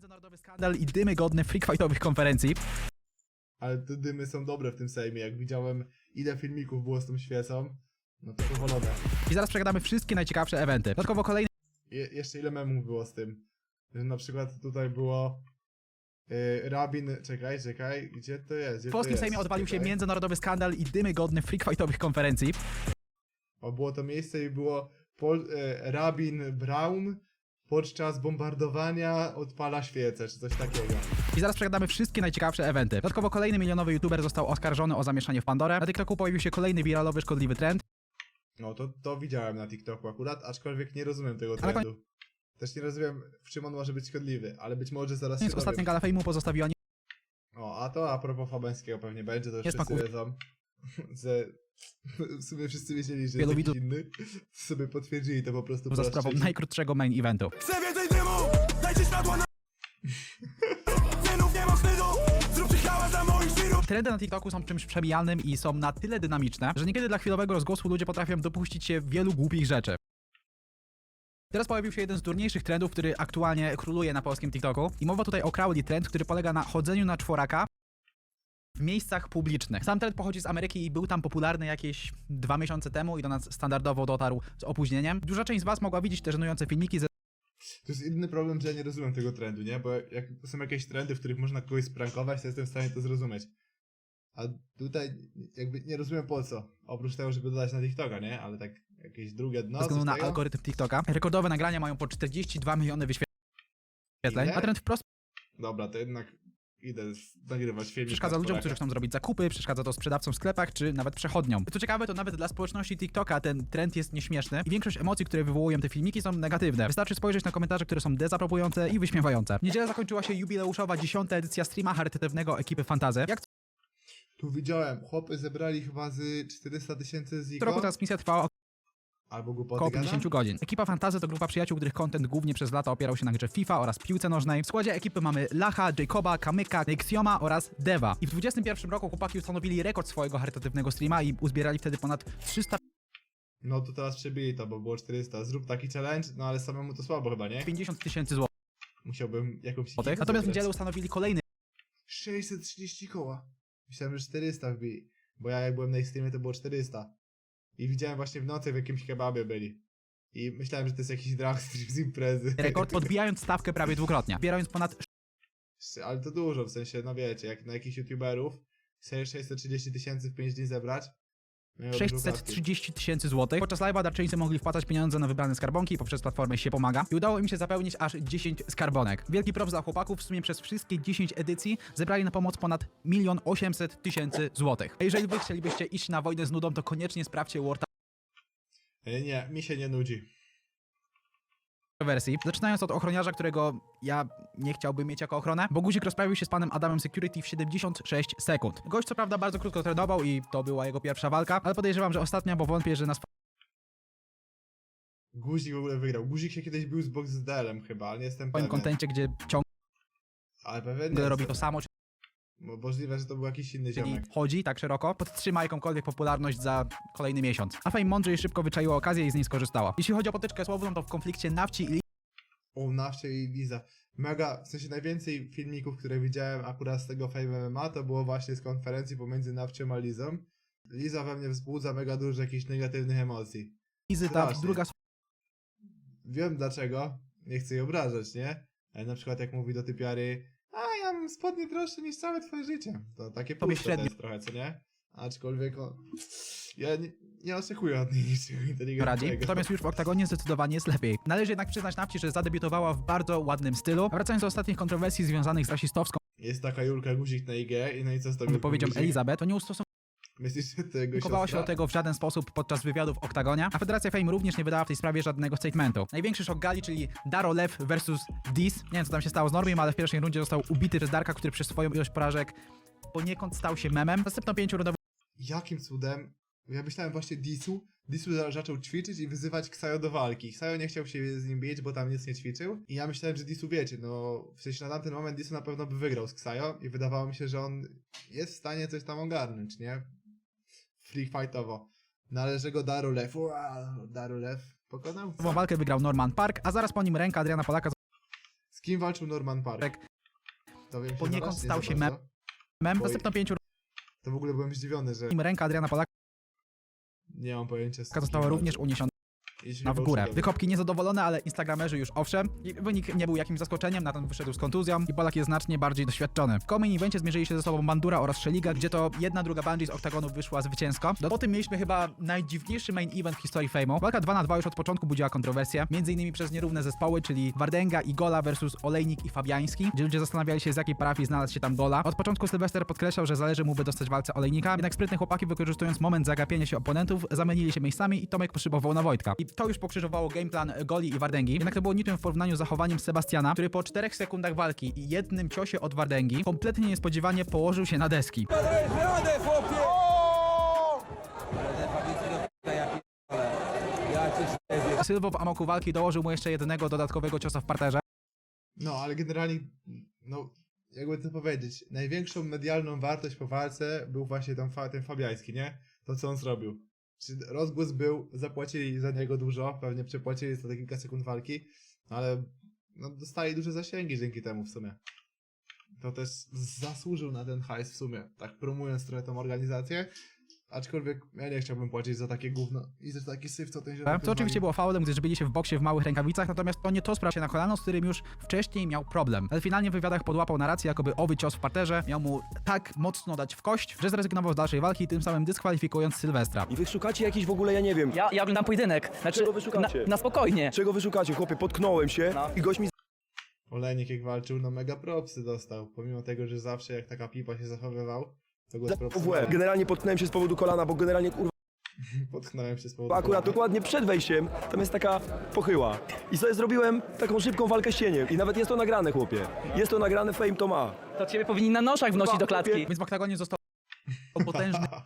Międzynarodowy skandal i dymy godne freak fightowych konferencji. Ale te dymy są dobre w tym Sejmie. Jak widziałem, ile filmików było z tą świecą, no to powolone. I zaraz przegadamy wszystkie najciekawsze eventy. Dodatkowo kolejny Je, jeszcze ile memów było z tym? Że Na przykład tutaj było y, rabin, czekaj, czekaj, gdzie to jest? Gdzie w polskim? Sejmie odwalił się międzynarodowy skandal i dymy godne freak fightowych konferencji. O, było to miejsce i było Pol, e, rabin Brown podczas bombardowania odpala świecę, czy coś takiego. I zaraz przegadamy wszystkie najciekawsze eventy. Dodatkowo kolejny milionowy youtuber został oskarżony o zamieszanie w Pandorę. Na TikToku pojawił się kolejny wiralowy, szkodliwy trend. No to, to widziałem na TikToku akurat, aczkolwiek nie rozumiem tego Ale trendu. Też nie rozumiem, w czym on może być szkodliwy, ale być może zaraz Więc się ostatnia dowiem. gala fejmu pozostawiła O, a to a propos Fabeńskiego pewnie będzie, to już Nie wszyscy wiedzą, że w sumie wszyscy wiedzieli, że Wielu jest widzów- inny, sobie potwierdzili to po prostu za sprawą najkrótszego main eventu. Chcę więcej dymu, dajcie światła na... Synów nie ma wstydu, zróbcie hałas dla moich Trendy na TikToku są czymś przemijalnym i są na tyle dynamiczne, że niekiedy dla chwilowego rozgłosu ludzie potrafią dopuścić się wielu głupich rzeczy. Teraz pojawił się jeden z durniejszych trendów, który aktualnie króluje na polskim TikToku. I mowa tutaj o Crowley Trend, który polega na chodzeniu na czworaka w miejscach publicznych. Sam trend pochodzi z Ameryki i był tam popularny jakieś dwa miesiące temu i do nas standardowo dotarł z opóźnieniem. Duża część z was mogła widzieć te żenujące filmiki ze To jest inny problem, że ja nie rozumiem tego trendu, nie? Bo jak są jakieś trendy, w których można kogoś sprankować, to jestem w stanie to zrozumieć. A tutaj jakby nie rozumiem po co. Oprócz tego, żeby dodać na TikToka, nie? Ale tak jakieś drugie dno, ze względu na algorytm TikToka. Rekordowe nagrania mają po 42 miliony wyświetleń, Ile? a trend wprost Dobra, to jednak idę nagrywać filmik. przeszkadza ludziom, którzy chcą zrobić zakupy, przeszkadza to sprzedawcom w sklepach, czy nawet przechodniom. Co ciekawe, to nawet dla społeczności TikToka ten trend jest nieśmieszny i większość emocji, które wywołują te filmiki są negatywne. Wystarczy spojrzeć na komentarze, które są dezaprobujące i wyśmiewające. W niedzielę zakończyła się jubileuszowa dziesiąta edycja streama charytatywnego ekipy Fantazy. Jak Tu widziałem, chłopy zebrali chyba z 400 tysięcy z roku transmisja trwała albo głupoty około gadam? 50 godzin. Ekipa Fantazy to grupa przyjaciół, których content głównie przez lata opierał się na grze FIFA oraz piłce nożnej. W składzie ekipy mamy Lacha, Jacoba, Kamyka, Nexioma oraz Deva. I w 2021 roku chłopaki ustanowili rekord swojego charytatywnego streama i uzbierali wtedy ponad 300 No to teraz przebili to, bo było 400. Zrób taki challenge, no ale samemu to słabo chyba, nie? 50 tysięcy złotych. Musiałbym jakąś... Natomiast w niedzielę ustanowili kolejny 630 koła. Myślałem, że 400 wbili. Bo ja jak byłem na ich streamie to było 400. I widziałem właśnie w nocy w jakimś kebabie byli. I myślałem, że to jest jakiś dragstream z imprezy. rekord, podbijając stawkę prawie dwukrotnie. Zbierając ponad Ale to dużo, w sensie, no wiecie, jak na jakichś youtuberów chcesz 630 tysięcy w 5 dni zebrać. Miało dużo kasy. 630 tysięcy złotych. Podczas live'a darczyńcy mogli wpłacać pieniądze na wybrane skarbonki poprzez platformę się pomaga i udało im się zapełnić aż 10 skarbonek. Wielki prop dla chłopaków, w sumie przez wszystkie 10 edycji zebrali na pomoc ponad 1 800 tysięcy złotych. A jeżeli wy chcielibyście iść na wojnę z nudą, to koniecznie sprawdźcie War E, Nie, mi się nie nudzi. Wersji. Zaczynając od ochroniarza, którego ja nie chciałbym mieć jako ochronę, bo guzik rozprawił się z panem Adamem Security w 76 sekund. Gość co prawda bardzo krótko trenował i to była jego pierwsza walka, ale podejrzewam, że ostatnia, bo wątpię, że na Guzik w ogóle wygrał. Guzik się kiedyś bił z Boxdelem chyba, ale nie jestem swoim pewien. kontencie, gdzie ciągle Ale pewien nie robi to samo, Mo- Możliwe, że to był jakiś inny czyli ziomek. chodzi tak szeroko, podtrzyma jakąkolwiek popularność za kolejny miesiąc. A Fame mądrze i szybko wyczaiła okazję i z niej skorzystała. Jeśli chodzi o potyczkę słowną, to w konflikcie Nawci i O, Nafcie i Liza. Mega, w sensie najwięcej filmików, które widziałem akurat z tego Fame MMA, to było właśnie z konferencji pomiędzy Nafcią a Lizą. Liza we mnie wzbudza mega dużo jakichś negatywnych emocji. Lizy, ta Strasznie. druga Wiem dlaczego, nie chcę jej obrażać, nie? Ale na przykład jak mówi do typiary, spodnie droższe niż całe twoje życie. To takie Tobie puste to średnio. jest trochę, co nie? Aczkolwiek o... ja nie, nie oczekuję od niej niczego radzi, inteligentnego. natomiast już w oktagonie zdecydowanie jest lepiej. Należy jednak przyznać Nawci, że zadebiutowała w bardzo ładnym stylu. Wracając do ostatnich kontrowersji związanych z rasistowską Jest taka Julka Guzik na IG i no i co z tego? wypowiedzią Guzik? Elizabeth, to nie ustosunkowała Myślisz, że tego się do tego w żaden sposób podczas wywiadu w oktagonie, a Federacja Fame również nie wydała w tej sprawie żadnego statementu. Największy szok gali, czyli Daro Lew versus Dis. Nie wiem, co tam się stało z Normiem, ale w pierwszej rundzie został ubity przez Darka, który przez swoją ilość porażek poniekąd stał się memem. Następną pięciorundową Jakim cudem? Ja myślałem właśnie Disu. Disu za- zaczął ćwiczyć i wyzywać Ksajo do walki. Ksajo nie chciał się z nim bić, bo tam nic nie ćwiczył. I ja myślałem, że Disu wiecie, no w sensie na tamten moment Disu na pewno by wygrał z Ksajo i wydawało mi się, że on jest w stanie coś tam ogarnąć, nie? Free fightowo. No ale że go Darulew, Darulew pokonał? walkę wygrał Norman Park, a zaraz po nim ręka Adriana Polaka Z kim walczył Norman Park? Tak. Dowiem się Poniekąd zaraz? Nie stał za się bardzo. Mem Bo- następną pięciu To w ogóle byłem zdziwiony, że ręka Adriana Polaka nie mam pojęcia z kim została walczył. również uniesiona Jeśli w był górę. Wykopki niezadowolone, ale instagramerzy już owszem. I wynik nie był jakimś zaskoczeniem, Nathan wyszedł z kontuzją i Polak jest znacznie bardziej doświadczony. W kolejnym evencie zmierzyli się ze sobą Bandura oraz Szeliga, gdzie to jedna druga Bungie z oktagonu wyszła zwycięsko. Do potem mieliśmy chyba najdziwniejszy main event w historii Fame'u. Walka 2 na 2 już od początku budziła kontrowersje, między innymi przez nierówne zespoły, czyli Wardenga i Gola versus Olejnik i Fabiański, gdzie ludzie zastanawiali się z jakiej parafii znalazł się tam Gola. Od początku Sylwester podkreślał, że zależy mu by dostać w walce Olejnika, jednak sprytne chłopaki wykorzystując moment zagapienia się oponentów, zamienili się miejscami i Tomek poszybował na Wojtka. I to już pokrzyżowało gameplan Goli i Wardęgi. Jednak to było niczym w porównaniu z zachowaniem Sebastiana, który po 4 sekundach walki i jednym ciosie od Wardęgi kompletnie niespodziewanie położył się na deski. Radę. Sylwo w amoku walki dołożył mu jeszcze jednego dodatkowego ciosa w parterze. No, ale generalnie, no, jakby to powiedzieć, największą medialną wartość po walce był właśnie fa- ten Fabiański, nie? To, co on zrobił. Czy rozgłos był, zapłacili za niego dużo, pewnie przepłacili za te kilka sekund walki, no ale no, dostali duże zasięgi dzięki temu w sumie. To też zasłużył na ten hajs w sumie, tak promując trochę tą organizację. Aczkolwiek ja nie chciałbym płacić za takie gówno i za taki syf, co ten ziomek To oczywiście było faulem, gdyż byli się w boksie w małych rękawicach, natomiast to nie to sprawiło się na kolano, z którym już wcześniej miał problem. Ale finalnie w wywiadach podłapał narrację, jakoby owy cios w parterze miał mu tak mocno dać w kość, że zrezygnował z dalszej walki, tym samym dyskwalifikując Sylwestra. I wy szukacie jakiś w ogóle, ja nie wiem. Ja, ja oglądam pojedynek. Znaczy, Czego wy szukacie? Na, na spokojnie. Czego wy szukacie, chłopie? Potknąłem się No. i gość mi Olejnik jak walczył, no mega propsy dostał. Pomimo tego, że zawsze jak taka pipa się zachowywał, w łeb. Generalnie potknąłem się z powodu kolana, bo generalnie kurwa Potknąłem się z powodu akurat kolana. dokładnie przed wejściem tam jest taka pochyła. I sobie zrobiłem taką szybką walkę z cieniem. I nawet jest to nagrane, chłopie. Jest to nagrane, fame to ma. To ciebie powinni na noszach wnosić do klatki. Więc w oktagonie został potężny.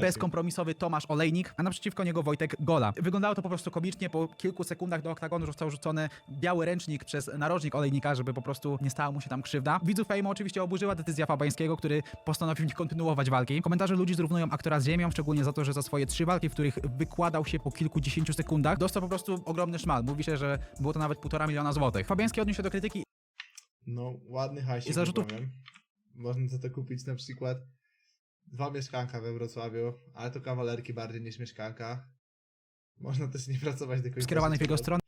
bezkompromisowy Tomasz Olejnik, a naprzeciwko niego Wojtek Gola. Wyglądało to po prostu komicznie, po kilku sekundach do oktagonu został rzucony biały ręcznik przez narożnik Olejnika, żeby po prostu nie stała mu się tam krzywda. Widzów Fame oczywiście oburzyła decyzja Fabańskiego, który postanowił nie kontynuować walki. Komentarze ludzi zrównują aktora z ziemią, szczególnie za to, że za swoje trzy walki, w których wykładał się po kilkudziesięciu sekundach, dostał po prostu ogromny szmal. Mówi się, że było to nawet półtora miliona złotych. Fabiański odniósł się do krytyki No, ładny hajsik, I zarzutów- powiem. Można za to kupić na przykład dwa mieszkanka we Wrocławiu, ale to kawalerki bardziej niż mieszkanka. Można też nie pracować do końca skierowanych w jego stronę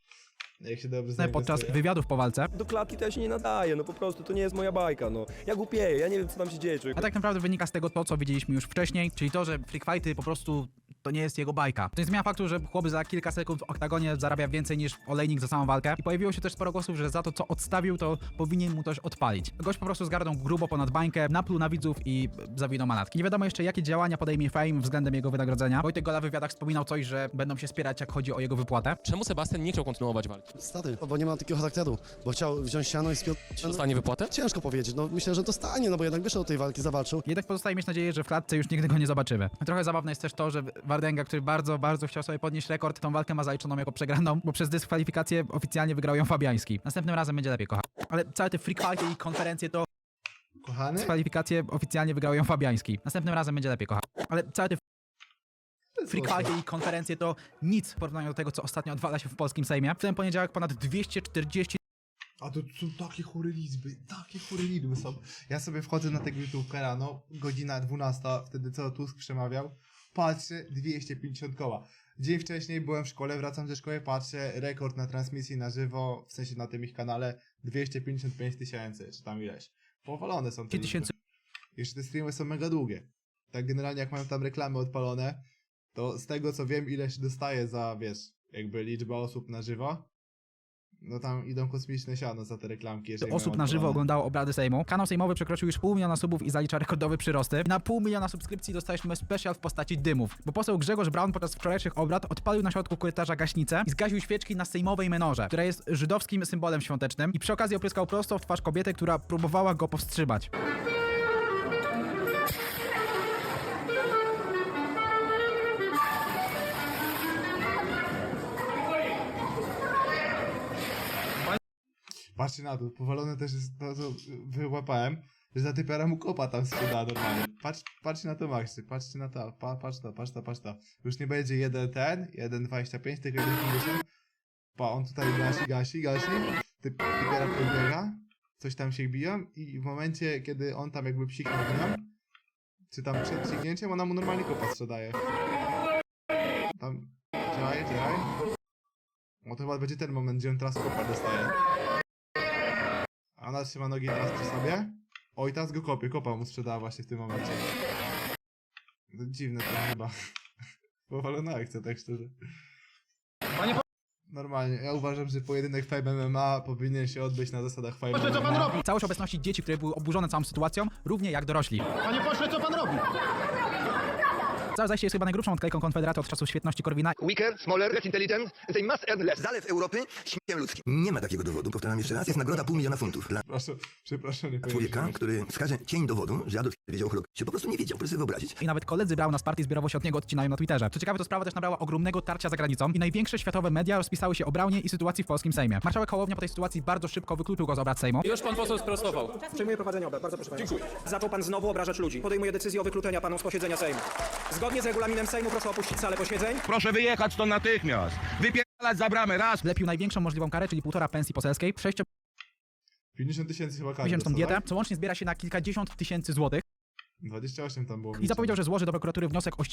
Jak się dobrze podczas zainwestuje. wywiadów po walce. Do klatki to ja się nie nadaję, no po prostu to nie jest moja bajka, no. Ja głupieję, ja nie wiem co tam się dzieje, człowiek. A tak naprawdę wynika z tego to, co widzieliśmy już wcześniej, czyli to, że freak fighty po prostu to nie jest jego bajka. To nie zmienia faktu, że chłop za kilka sekund w oktagonie zarabia więcej niż olejnik za samą walkę. I pojawiło się też sporo głosów, że za to, co odstawił, to powinien mu też odpalić. Gość po prostu zgarnął grubo ponad bańkę, napluł na widzów i zawinął manatki. Nie wiadomo jeszcze, jakie działania podejmie Fame względem jego wynagrodzenia. Wojtek Gola w wywiadach wspominał coś, że będą się spierać, jak chodzi o jego wypłatę. Czemu Sebastian nie chciał kontynuować walki? Stary, bo nie ma takiego charakteru, bo chciał wziąć siano i spiąć... Dostanie wypłatę? Ciężko powiedzieć, no myślę, że dostanie, no bo jednak wyszedł do tej walki, zawalczył. Jednak pozostaje mieć nadzieję, że w klatce już nigdy go nie zobaczymy. Trochę zabawne jest też to, że Wardenga, który bardzo, bardzo chciał sobie podnieść rekord, tą walkę ma zaliczoną jako przegraną, bo przez dyskwalifikację oficjalnie wygrał ją Fabiański. Następnym razem będzie lepiej, kocha. Ale całe te freak fighty i konferencje to Kochany? dyskwalifikację oficjalnie wygrał ją Fabiański. Następnym razem będzie lepiej, kocha. Ale całe te freak fighty i konferencje to nic w porównaniu do tego, co ostatnio odwala się w polskim Sejmie. W ten poniedziałek ponad 240 A to są takie chore liczby, takie chore liczby są. Ja sobie wchodzę na tego YouTubera, no, godzina 12, wtedy co Tusk przemawiał, patrzę, 250 koła. Dzień wcześniej byłem w szkole, wracam ze szkoły, patrzę, rekord na transmisji na żywo, w sensie na tym ich kanale, 255 tysięcy, czy tam ileś. Powalone są te tysięcy Jeszcze te streamy są mega długie. Tak generalnie jak mają tam reklamy odpalone, to z tego co wiem, ile się dostaje za, wiesz, jakby liczba osób na żywo, no tam idą kosmiczne siano za te reklamki. jeżeli osób mają na żywo odpalone. oglądało obrady Sejmu. Kanał Sejmowy przekroczył już pół miliona subów i zalicza rekordowe przyrosty. Na pół miliona subskrypcji dostaliśmy special w postaci dymów, bo poseł Grzegorz Braun podczas wczorajszych obrad odpalił na środku korytarza gaśnicę i zgasił świeczki na sejmowej menorze, która jest żydowskim symbolem świątecznym i przy okazji opryskał prosto w twarz kobiety, która próbowała go powstrzymać. Patrzcie na to, powalone też jest to, co wyłapałem, że za typiara mu kopa tam sprzeda normalnie. Patrz, patrzcie na to Maxy, patrzcie na to, pa, patrz to, patrz to, patrz to. Już nie będzie jeden ten, 1,25, tylko 1,50. Pa, on tutaj gasi, gasi, gasi. typ, typiara podbiega, coś tam się biją i w momencie, kiedy on tam jakby psiknął nią, czy tam przed psiknięciem, ona mu normalnie kopa sprzedaje. Tam, działaj, działaj. No to chyba będzie ten moment, gdzie on teraz kopa dostaje. A ona trzyma nogi teraz przy sobie. Oj, teraz go kopie, kopa mu sprzedała właśnie w tym momencie. To dziwne to chyba. Powalona akcja, tak szczerze. Normalnie, ja uważam, że pojedynek Fame MMA powinien się odbyć na zasadach Fame MMA. Całość obecności dzieci, które były oburzone całą sytuacją, równie jak dorośli. Panie pośle, co pan robi? Całe zajście jest chyba najgrubszą odklejką Konfederaty od czasów świetności Korwina Weaker, smaller, less intelligent, they must earn less. Zalew Europy śmieciem ludzkim. Nie ma takiego dowodu, powtarzam jeszcze raz, jest nagroda pół miliona funtów dla Przepraszam, przepraszam, nie człowieka, który wskaże cień dowodu, że Adolf Hitler wiedział o Holokauście. Po prostu nie wiedział, proszę sobie wyobrazić. i nawet koledzy Brauna z partii zbiorowo się od niego odcinają na Twitterze. Co ciekawe, to sprawa też nabrała ogromnego tarcia za granicą i największe światowe media rozpisały się o Braunie i sytuacji w polskim Sejmie. Marszałek Hołownia po tej sytuacji bardzo szybko wykluczył go z obrad Sejmu. Już pan poseł sprostował. Przejmuję prowadzenie obrad, bardzo proszę pana. Dziękuję. Zaczął pan znowu obrażać ludzi. Podejmuję decyzję o wykluczeniu panu z posiedzenia Sejmu. Zgodnie z regulaminem Sejmu proszę opuścić salę posiedzeń. Proszę wyjechać to natychmiast. Wypierdalać za bramę, raz. Wlepił największą możliwą karę, czyli półtora pensji poselskiej, 50 tysięcy chyba kary miesięczną dostał, dietę, tak? co łącznie zbiera się na kilkadziesiąt tysięcy złotych 28 tam było i zapowiedział, że złoży do prokuratury wniosek o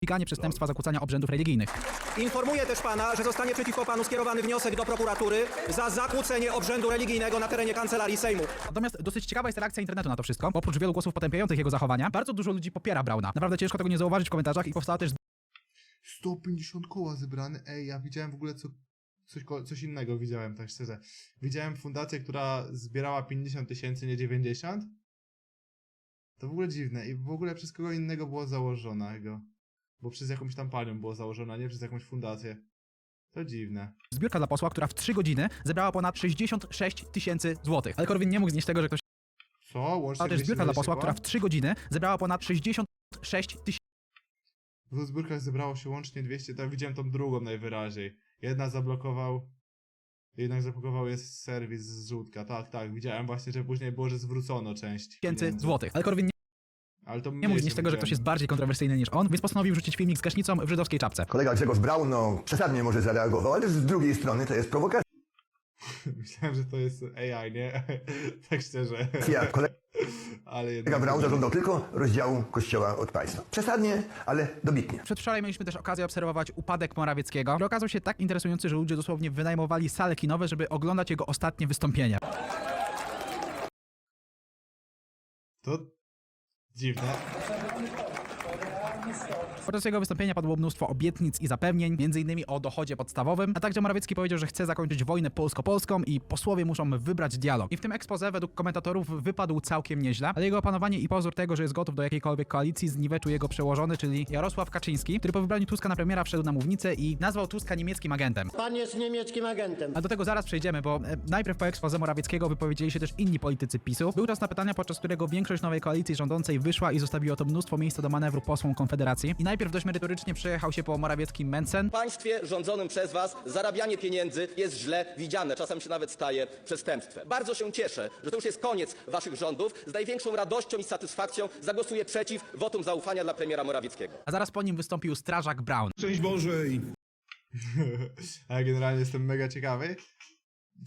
ściganie przestępstwa zakłócania obrzędów religijnych. Informuję też pana, że zostanie przeciwko panu skierowany wniosek do prokuratury za zakłócenie obrzędu religijnego na terenie kancelarii Sejmu. Natomiast dosyć ciekawa jest reakcja internetu na to wszystko. Oprócz wielu głosów potępiających jego zachowania, bardzo dużo ludzi popiera Brauna. Naprawdę ciężko tego nie zauważyć w komentarzach i powstała też 150 koła zebrane. Ej, ja widziałem w ogóle co, coś, coś innego widziałem, tak szczerze. Widziałem fundację, która zbierała 50 tysięcy, nie 90. To w ogóle dziwne. I w ogóle przez kogo innego było założonego. Bo przez jakąś tam panią było założona, nie przez jakąś fundację. To dziwne. zbiórka dla posła, która w 3 godziny zebrała ponad 66 tysięcy złotych. Ale Korwin nie mógł znieść tego, że ktoś... Co? Łącznie A też zbiórka dla 220 posła, która w 3 godziny zebrała ponad 66 tysięcy W zbiórkach zebrało się łącznie 200, to ja widziałem tą drugą najwyraźniej. Jedna zablokował, jednak zablokował jest serwis z żółtka. Tak, tak, widziałem właśnie, że później było, że zwrócono część pieniędzy. złotych. Ale Korwin nie, Ale to nie mógł znieść tego, że ktoś jest bardziej kontrowersyjny niż on, więc postanowił wrzucić filmik z gaśnicą w żydowskiej czapce. Kolega Grzegorz Braun, no, przesadnie może zareagował, ale z drugiej strony to jest prowokacja. Myślałem, że to jest AI, nie? tak szczerze. Kolega Ale jednak... Braun zażądał tylko rozdziału kościoła od państwa. Przesadnie, ale dobitnie. Przedwczoraj mieliśmy też okazję obserwować upadek Morawieckiego, który okazał się tak interesujący, że ludzie dosłownie wynajmowali sale kinowe, żeby oglądać jego ostatnie wystąpienie. To dziwne. Podczas jego wystąpienia padło mnóstwo obietnic i zapewnień, m.in. o dochodzie podstawowym, a także Morawiecki powiedział, że chce zakończyć wojnę polsko-polską i posłowie muszą wybrać dialog. I w tym ekspoze według komentatorów wypadł całkiem nieźle, ale jego opanowanie i pozór tego, że jest gotów do jakiejkolwiek koalicji zniweczył jego przełożony, czyli Jarosław Kaczyński, który po wybraniu Tuska na premiera wszedł na mównicę i nazwał Tuska niemieckim agentem. Pan jest niemieckim agentem. A do tego zaraz przejdziemy, bo e, najpierw po ekspoze Morawieckiego wypowiedzieli się też inni politycy PiSu. Był czas na pytania, podczas którego większość nowej koalicji rządzącej wyszła i zostawiło to mnóstwo miejsca do manewru posłom Konfederacji. I najpierw dość merytorycznie przejechał się po morawieckim Mencen, W państwie rządzonym przez was zarabianie pieniędzy jest źle widziane, czasem się nawet staje przestępstwem. Bardzo się cieszę, że to już jest koniec waszych rządów. Z największą radością i satysfakcją zagłosuję przeciw wotum zaufania dla premiera Morawieckiego. a zaraz po nim wystąpił strażak Brown. Szczęść Boże i A ja generalnie jestem mega ciekawy,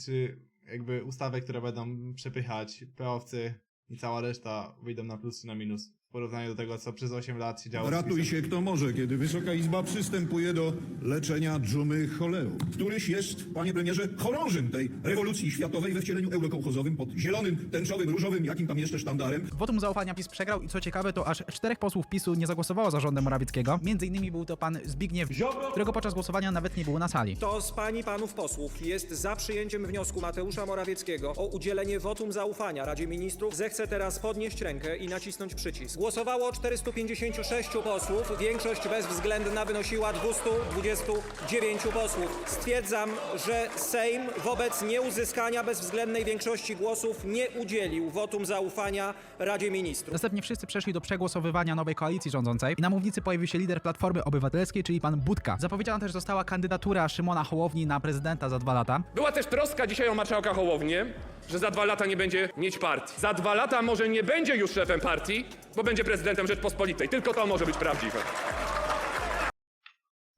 czy jakby ustawy, które będą przepychać peowcy i cała reszta wyjdą na plus czy na minus porównaniu do tego, co przez 8 lat się działo. ratuj się kto może, kiedy Wysoka Izba przystępuje do leczenia dżumy choleru. Któryś jest, panie premierze, chorążym tej rewolucji światowej we wcieleniu eurokołchozowym pod zielonym, tęczowym, różowym, jakim tam jeszcze sztandarem. Wotum zaufania PiS przegrał i co ciekawe, to aż czterech posłów PiSu nie zagłosowało za rządem Morawieckiego. Między innymi był to pan Zbigniew Ziobro, którego podczas głosowania nawet nie było na sali. Kto z pań i panów posłów jest za przyjęciem wniosku Mateusza Morawieckiego o udzielenie wotum zaufania Radzie Ministrów, zechce teraz podnieść rękę i nacisnąć przycisk. Głosowało 456 posłów, większość bezwzględna wynosiła 229 posłów. Stwierdzam, że Sejm wobec nieuzyskania bezwzględnej większości głosów nie udzielił wotum zaufania Radzie Ministrów. Następnie wszyscy przeszli do przegłosowywania nowej koalicji rządzącej i na mównicy pojawił się lider Platformy Obywatelskiej, czyli pan Budka. Zapowiedziana też została kandydatura Szymona Hołowni na prezydenta za dwa lata. Była też troska dzisiaj o marszałka Hołownię, że za dwa lata nie będzie mieć partii. Za dwa lata może nie będzie już szefem partii, bo będzie prezydentem Rzeczpospolitej. Tylko to może być prawdziwe.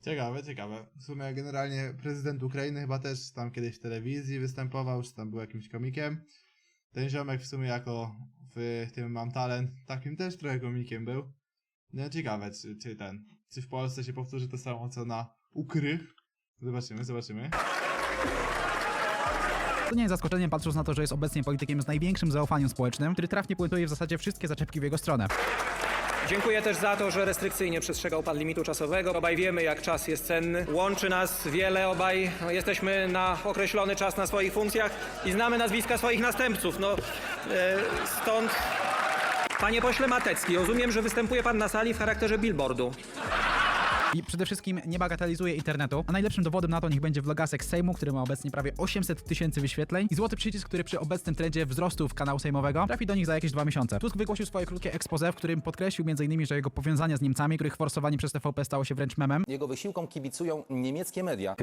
Ciekawe, ciekawe. W sumie generalnie prezydent Ukrainy chyba też tam kiedyś w telewizji występował, czy tam był jakimś komikiem. Ten ziomek w sumie jako w tym Mam Talent, takim też trochę komikiem był. No ciekawe, czy, czy ten, czy w Polsce się powtórzy to samo co na Ukrych. Zobaczymy, zobaczymy. To nie jest zaskoczeniem patrząc na to, że jest obecnie politykiem z największym zaufaniem społecznym, który trafnie puentuje w zasadzie wszystkie zaczepki w jego stronę. Dziękuję też za to, że restrykcyjnie przestrzegał pan limitu czasowego. Obaj wiemy, jak czas jest cenny. Łączy nas wiele, obaj jesteśmy na określony czas na swoich funkcjach i znamy nazwiska swoich następców. No, e, stąd... Panie pośle Matecki, rozumiem, że występuje pan na sali w charakterze billboardu. I przede wszystkim nie bagatelizuje internetu, a najlepszym dowodem na to niech będzie vlogasek Sejmu, który ma obecnie prawie 800 tysięcy wyświetleń i złoty przycisk, który przy obecnym trendzie wzrostów kanału sejmowego trafi do nich za jakieś dwa miesiące. Tusk wygłosił swoje krótkie expose, w którym podkreślił m.in., że jego powiązania z Niemcami, których forsowanie przez TVP stało się wręcz memem, Jego wysiłkom kibicują niemieckie media.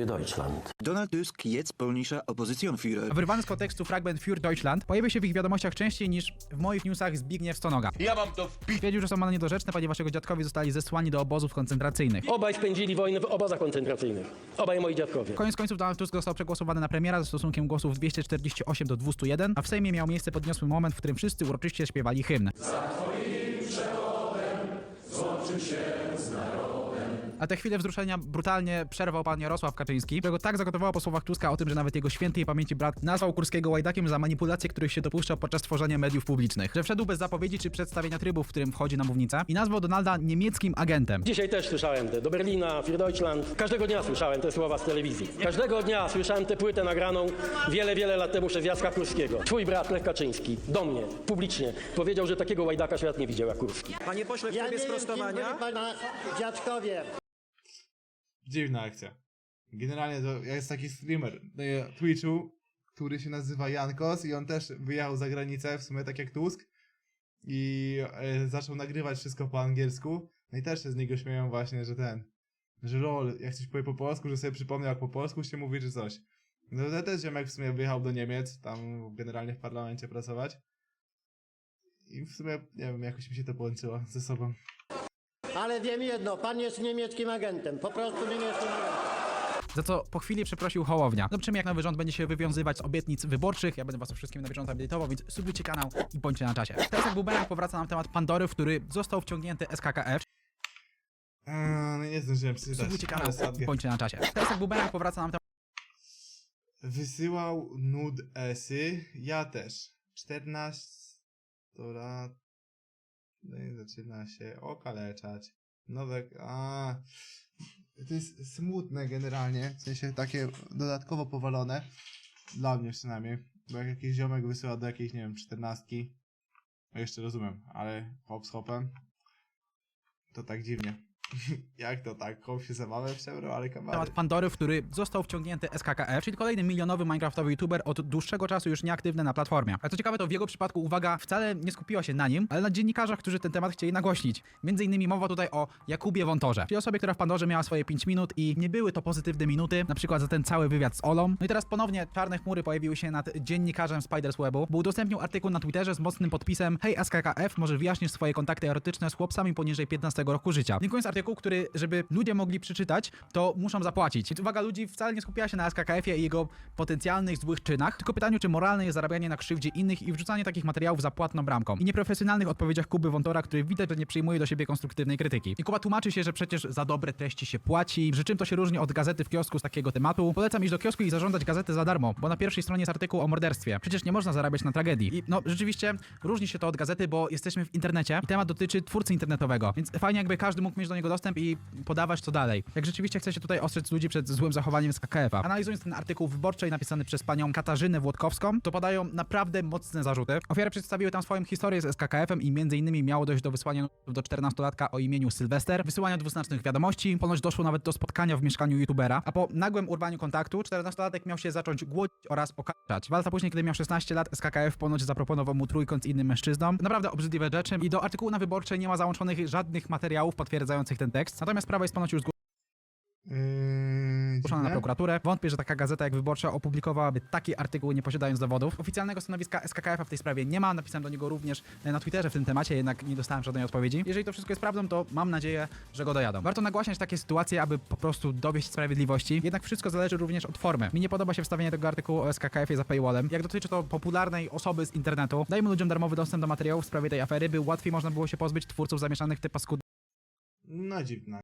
Donald Tusk jest polnischer Oppositionsführer. wyrwany z kontekstu fragment Für Deutschland pojawia się w ich wiadomościach częściej niż w moich newsach Zbigniew Stonoga. Ja mam to w Twierdził, że są one niedorzeczne, ponieważ jego dziadkowie zostali zesłani do obozów koncentracyjnych. Obaj spędzili wojnę w obozach koncentracyjnych. Obaj moi dziadkowie. Koniec końców Donald Tusk został przegłosowany na premiera ze stosunkiem głosów 248 do 201, a w Sejmie miał miejsce podniosły moment, w którym wszyscy uroczyście śpiewali hymn. A te chwile wzruszenia brutalnie przerwał pan Jarosław Kaczyński, którego tak zagotowało po słowach Tuska o tym, że nawet jego świętej pamięci brat nazwał Kurskiego łajdakiem za manipulacje, których się dopuszczał podczas tworzenia mediów publicznych. Że wszedł bez zapowiedzi czy przedstawienia trybu, w którym wchodzi na mównicę i nazwał Donalda niemieckim agentem. Dzisiaj też słyszałem te, do Berlina, für Deutschland. Każdego dnia słyszałem te słowa z telewizji. Każdego dnia słyszałem tę płytę nagraną wiele, wiele lat temu przez Jacka Kurskiego. Twój brat Lech Kaczyński do mnie, publicznie, powiedział, że takiego łajdaka świat nie widział jak Kurski. Panie pośle, w trybie sprostowania... pana dziadkowie. Dziwna akcja. Generalnie to jest taki streamer na Twitchu, który się nazywa Jankos i on też wyjechał za granicę, w sumie tak jak Tusk i e, zaczął nagrywać wszystko po angielsku. No i też się z niego śmieją właśnie, że ten, że lol, jak coś powie po polsku, że sobie przypomniał jak po polsku się mówi czy coś. No to też ziomek w sumie wyjechał do Niemiec, tam generalnie w parlamencie pracować. I w sumie, nie wiem, jakoś mi się to połączyło ze sobą. Ale wiem jedno, pan jest niemieckim agentem. Po prostu niemieckim agentem. Za co po chwili przeprosił Hołownia. Zobaczymy jak nowy rząd będzie się wywiązywać z obietnic wyborczych. Ja będę was o wszystkim na bieżąco update'ował, więc subujcie kanał i bądźcie na czasie. Teraz jak bumerang powraca nam temat Pandory, w który został wciągnięty SKKF. Eee, no nie zdążyłem przeczytać. Subujcie kanał ale i bądźcie na czasie. Teraz jak bumerang powraca nam temat Wysyłał nud esy. Ja też. 14 lat. No i zaczyna się okaleczać. Nowe. A. To jest smutne generalnie. W sensie takie dodatkowo powalone. Dla mnie przynajmniej. Bo jak jakiś ziomek wysyła do jakiejś, nie wiem, czternastki. No jeszcze rozumiem, ale hop z hopem. To tak dziwnie. jak to tak? Hop się zabawę przebrał, ale kamerę. temat Pandory, w który został wciągnięty SKKF, czyli kolejny milionowy minecraftowy youtuber od dłuższego czasu już nieaktywny na platformie. A co ciekawe, to w jego przypadku uwaga wcale nie skupiła się na nim, ale na dziennikarzach, którzy ten temat chcieli nagłośnić. Między innymi mowa tutaj o Jakubie Wątorze, czyli osobie, która w Pandorze miała swoje 5 minut i nie były to pozytywne minuty, na przykład za ten cały wywiad z Olą. No i teraz ponownie czarne chmury pojawiły się nad dziennikarzem Spiders Webu, bo udostępnił artykuł na Twitterze z mocnym podpisem Hej SKKF, może wyjaśnisz swoje kontakty erotyczne z chłopcami poniżej 15 roku życia. Linkując artykuł, który, żeby ludzie mogli przeczytać, to muszą zapłacić. Uwaga, ludzi wcale nie skupiała się na SKKF-ie i jego potencjalnych złych czynach, tylko pytaniu, czy moralne jest zarabianie na krzywdzie innych i wrzucanie takich materiałów za płatną bramką. I nieprofesjonalnych odpowiedziach Kuby Wątora, który widać, że nie przyjmuje do siebie konstruktywnej krytyki. I Kuba tłumaczy się, że przecież za dobre treści się płaci, że czym to się różni od gazety w kiosku z takiego tematu. Polecam iść do kiosku i zażądać gazety za darmo, bo na pierwszej stronie jest artykuł o morderstwie. Przecież nie można zarabiać na tragedii. I no rzeczywiście różni się to od gazety, bo jesteśmy w internecie i temat dotyczy twórcy internetowego. Więc fajnie jakby każdy mógł mieć do niego dostęp i podawać co dalej. Jak rzeczywiście chce się tutaj ostrzec ludzi przed złym zachowaniem z KKF-a. Analizując ten artykuł wyborczej napisany przez panią Katarzynę Włodkowską, to padają naprawdę mocne zarzuty. Ofiary przedstawiły tam swoją historię z SKKF-em i między innymi miało dojść do wysłania do 14-latka o imieniu Sylwester, wysyłania dwuznacznych wiadomości, ponoć doszło nawet do spotkania w mieszkaniu youtubera, a po nagłym urwaniu kontaktu 14-latek miał się zacząć głodzić oraz okaczać. Dwa lata później, kiedy miał 16 lat, SKKF ponoć zaproponował mu trójkąt z innym mężczyzną. Naprawdę obrzydliwe rzeczy i do artykułu na wyborczej nie ma załączonych żadnych materiałów potwierdzających ten tekst. Natomiast sprawa jest ponoć już Yy, zgłoszona na prokuraturę. Wątpię, że taka gazeta jak Wyborcza opublikowałaby taki artykuł, nie posiadając dowodów. Oficjalnego stanowiska SKKF-a w tej sprawie nie ma. Napisałem do niego również na Twitterze w tym temacie, jednak nie dostałem żadnej odpowiedzi. Jeżeli to wszystko jest prawdą, to mam nadzieję, że go dojadą. Warto nagłaśniać takie sytuacje, aby po prostu dowieść sprawiedliwości. Jednak wszystko zależy również od formy. Mi nie podoba się wstawienie tego artykułu o SKKF-ie za paywallem. Jak dotyczy to popularnej osoby z internetu, dajmy ludziom darmowy dostęp do materiałów w sprawie tej afery, by łatwiej można było się pozbyć twórców zamieszanych w te No dziwne.